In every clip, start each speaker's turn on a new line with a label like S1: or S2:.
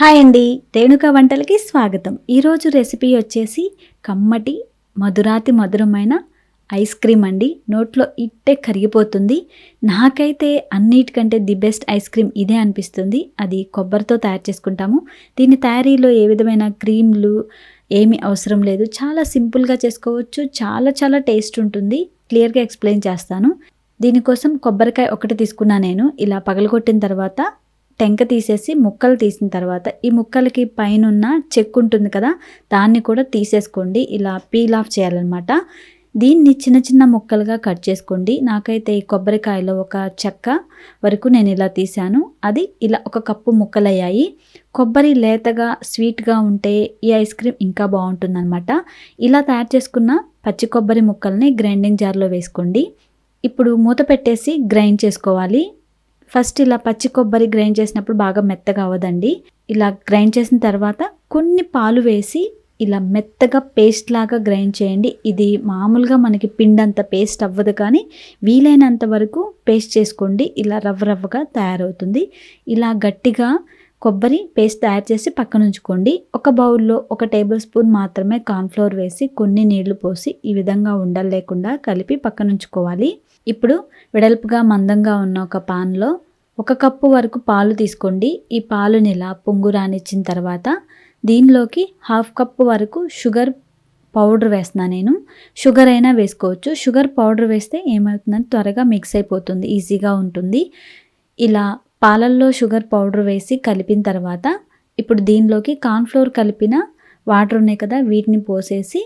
S1: Hi అండి రేణుక వంటలకి స్వాగతం. ఈరోజు రెసిపీ వచ్చేసి కమ్మటి మధురాతి మధురమైన ఐస్ క్రీమ్ అండి. నోట్లో ఇట్టే కరిగిపోతుంది. నాకైతే అన్నిటికంటే ది బెస్ట్ ఐస్ క్రీమ్ ఇదే అనిపిస్తుంది. అది కొబ్బరితో తయారు చేసుకుంటాము. దీని తయారీలో ఏ విధమైన క్రీమ్లు ఏమీ అవసరం లేదు. చాలా సింపుల్గా చేసుకోవచ్చు. చాలా చాలా టేస్ట్ ఉంటుంది. క్లియర్గా ఎక్స్ప్లెయిన్ చేస్తాను. దీనికోసం కొబ్బరికాయ ఒకటి తీసుకున్నా నేను. ఇలా పగలగొట్టిన తర్వాత టెంక తీసేసి ముక్కలు తీసిన తర్వాత ఈ ముక్కలకి పైన చెక్కు ఉంటుంది కదా దాన్ని కూడా తీసేసుకోండి. ఇలా పీల్ ఆఫ్ చేయాలన్నమాట. దీన్ని చిన్న చిన్న ముక్కలుగా కట్ చేసుకోండి. నాకైతే ఈ కొబ్బరికాయలో ఒక చెక్క వరకు నేను ఇలా తీసాను అది ఇలా ఒక కప్పు ముక్కలయ్యాయి. కొబ్బరి లేతగా స్వీట్గా ఉంటే ఈ ఐస్ క్రీమ్ ఇంకా బాగుంటుందన్నమాట. ఇలా తయారు చేసుకున్న పచ్చి కొబ్బరి ముక్కల్ని గ్రైండింగ్ జార్లో వేసుకోండి. ఇప్పుడు మూత పెట్టేసి గ్రైండ్ చేసుకోవాలి. ఫస్ట్ ఇలా పచ్చి కొబ్బరి గ్రైండ్ చేసినప్పుడు బాగా మెత్తగా అవ్వదండి. ఇలా గ్రైండ్ చేసిన తర్వాత కొన్ని పాలు వేసి ఇలా మెత్తగా పేస్ట్ లాగా గ్రైండ్ చేయండి. ఇది మామూలుగా మనకి పిండంత పేస్ట్ అవ్వదు కానీ వీలైనంత వరకు పేస్ట్ చేసుకోండి. ఇలా రవ్వ రవ్వగా తయారవుతుంది. ఇలా గట్టిగా కొబ్బరి పేస్ట్ తయారు చేసి పక్కన ఉంచుకోండి. ఒక బౌల్లో ఒక టేబుల్ స్పూన్ మాత్రమే కార్న్ఫ్లోర్ వేసి కొన్ని నీళ్ళు పోసి ఈ విధంగా ఉండలు లేకుండా కలిపి పక్కన ఉంచుకోవాలి. ఇప్పుడు వెడల్పుగా మందంగా ఉన్న ఒక పాన్లో ఒక కప్పు వరకు పాలు తీసుకోండి. ఈ పాలుని ఇలా పొంగు రానిచ్చిన తర్వాత దీనిలోకి హాఫ్ కప్పు వరకు షుగర్ పౌడర్ వేస్తున్నా నేను. షుగర్ అయినా వేసుకోవచ్చు. షుగర్ పౌడర్ వేస్తే ఏమవుతుందని త్వరగా మిక్స్ అయిపోతుంది ఈజీగా ఉంటుంది. ఇలా పాలల్లో షుగర్ పౌడర్ వేసి కలిపిన తర్వాత ఇప్పుడు దీనిలోకి కార్న్ఫ్లోర్ కలిపిన వాటర్ ఉన్నాయి కదా వీటిని పోసేసి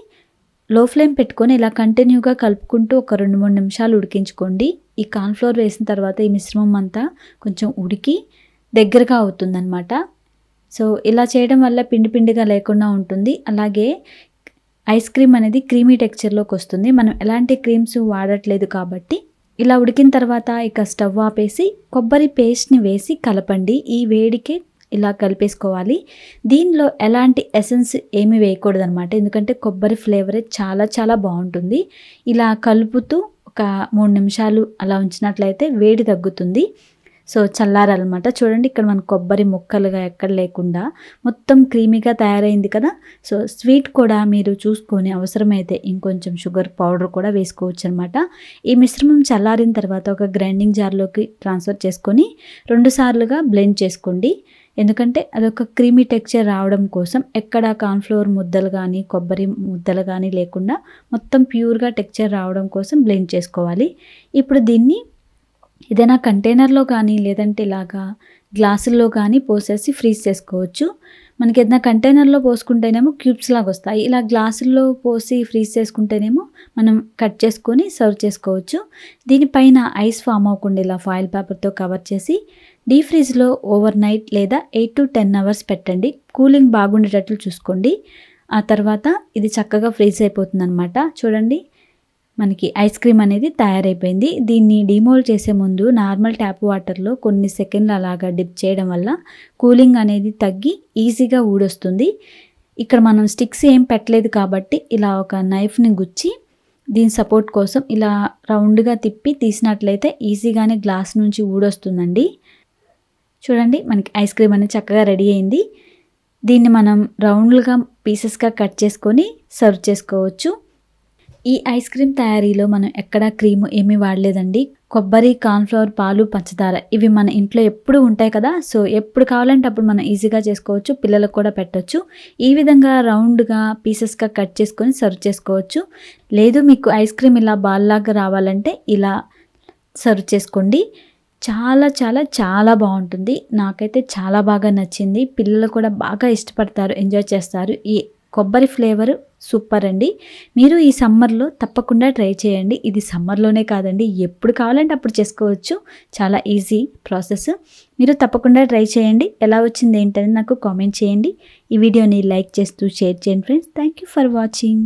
S1: లో ఫ్లేమ్ పెట్టుకొని ఇలా కంటిన్యూగా కలుపుకుంటూ ఒక రెండు మూడు నిమిషాలు ఉడికించుకోండి. ఈ కార్న్ఫ్లోర్ వేసిన తర్వాత ఈ మిశ్రమం అంతా కొంచెం ఉడికి దగ్గరగా అవుతుందన్నమాట. సో ఇలా చేయడం వల్ల పిండి పిండిగా లేకుండా ఉంటుంది. అలాగే ఐస్ క్రీమ్ అనేది క్రీమీ టెక్చర్లోకి వస్తుంది. మనం ఎలాంటి క్రీమ్స్ వాడట్లేదు కాబట్టి ఇలా ఉడికిన తర్వాత ఇక స్టవ్ ఆపేసి కొబ్బరి పేస్ట్ని వేసి కలపండి. ఈ వేడికే ఇలా కలిపేసుకోవాలి. దీనిలో ఎలాంటి ఎసెన్స్ ఏమి వేయకూడదు అనమాట ఎందుకంటే కొబ్బరి ఫ్లేవరే చాలా చాలా బాగుంటుంది. ఇలా కలుపుతూ ఒక మూడు నిమిషాలు అలా ఉంచినట్లయితే వేడి తగ్గుతుంది. సో చల్లారనమాట చూడండి ఇక్కడ మన కొబ్బరి ముక్కలుగా ఎక్కడ లేకుండా మొత్తం క్రీమీగా తయారైంది కదా. సో స్వీట్ కూడా మీరు చూసుకొని అవసరమైతే ఇంకొంచెం షుగర్ పౌడర్ కూడా వేసుకోవచ్చు అనమాట ఈ మిశ్రమం చల్లారిన తర్వాత ఒక గ్రైండింగ్ జార్లోకి ట్రాన్స్ఫర్ చేసుకొని రెండు సార్లుగా బ్లెండ్ చేసుకోండి. ఎందుకంటే అదొక క్రీమీ టెక్చర్ రావడం కోసం ఎక్కడ కార్న్ఫ్లోర్ ముద్దలు కానీ కొబ్బరి ముద్దలు కానీ లేకుండా మొత్తం ప్యూర్గా టెక్చర్ రావడం కోసం బ్లెండ్ చేసుకోవాలి. ఇప్పుడు దీన్ని ఏదైనా కంటైనర్లో కానీ లేదంటే ఇలాగా గ్లాసుల్లో కానీ పోసేసి ఫ్రీజ్ చేసుకోవచ్చు. మనకి ఏదైనా కంటైనర్లో పోసుకుంటేనేమో క్యూబ్స్ లాగా వస్తాయి. ఇలా గ్లాసుల్లో పోసి ఫ్రీజ్ చేసుకుంటేనేమో మనం కట్ చేసుకొని సర్వ్ చేసుకోవచ్చు. దీనిపైన ఐస్ ఫామ్ అవ్వకుండా ఇలా ఫాయిల్ పేపర్తో కవర్ చేసి డీ ఫ్రిజ్లో ఓవర్ నైట్ లేదా ఎయిట్ టు టెన్ అవర్స్ పెట్టండి. కూలింగ్ బాగుండేటట్లు చూసుకోండి. ఆ తర్వాత ఇది చక్కగా ఫ్రీజ్ అయిపోతుంది అనమాట చూడండి. మనకి ఐస్ క్రీమ్ అనేది తయారైపోయింది. దీన్ని డిమోల్డ్ చేసే ముందు నార్మల్ ట్యాప్ వాటర్లో కొన్ని సెకండ్లు అలాగా డిప్ చేయడం వల్ల కూలింగ్ అనేది తగ్గి ఈజీగా ఊడొస్తుంది. ఇక్కడ మనం స్టిక్స్ ఏం పెట్టలేదు కాబట్టి ఇలా ఒక నైఫ్ని గుచ్చి దీని సపోర్ట్ కోసం ఇలా రౌండ్గా తిప్పి తీసినట్లయితే ఈజీగానే గ్లాస్ నుంచి ఊడొస్తుందండి. చూడండి మనకి ఐస్ క్రీమ్ అనేది చక్కగా రెడీ అయింది. దీన్ని మనం రౌండ్గా పీసెస్గా కట్ చేసుకొని సర్వ్ చేసుకోవచ్చు. ఈ ఐస్ క్రీమ్ తయారీలో మనం ఎక్కడా క్రీము ఏమీ వాడలేదండి. కొబ్బరి కార్న్ఫ్లవర్ పాలు పంచదార ఇవి మన ఇంట్లో ఎప్పుడు ఉంటాయి కదా. సో ఎప్పుడు కావాలంటే అప్పుడు మనం ఈజీగా చేసుకోవచ్చు పిల్లలకు కూడా పెట్టవచ్చు ఈ విధంగా రౌండ్గా పీసెస్గా కట్ చేసుకొని సర్వ్ చేసుకోవచ్చు. లేదు మీకు ఐస్ క్రీమ్ ఇలా బాల్లాగా రావాలంటే ఇలా సర్వ్ చేసుకోండి. చాలా చాలా చాలా బాగుంటుంది. నాకైతే చాలా బాగా నచ్చింది. పిల్లలు కూడా బాగా ఇష్టపడతారు ఎంజాయ్ చేస్తారు. ఈ కొబ్బరి ఫ్లేవర్ సూపర్ అండి మీరు ఈ సమ్మర్లో తప్పకుండా ట్రై చేయండి. ఇది సమ్మర్లోనే కాదండి. ఎప్పుడు కావాలంటే అప్పుడు చేసుకోవచ్చు. చాలా ఈజీ ప్రాసెస్. మీరు తప్పకుండా ట్రై చేయండి. ఎలా వచ్చింది ఏంటని నాకు కామెంట్ చేయండి. ఈ వీడియోని లైక్ చేస్తూ షేర్ చేయండి friends. Thank you for watching.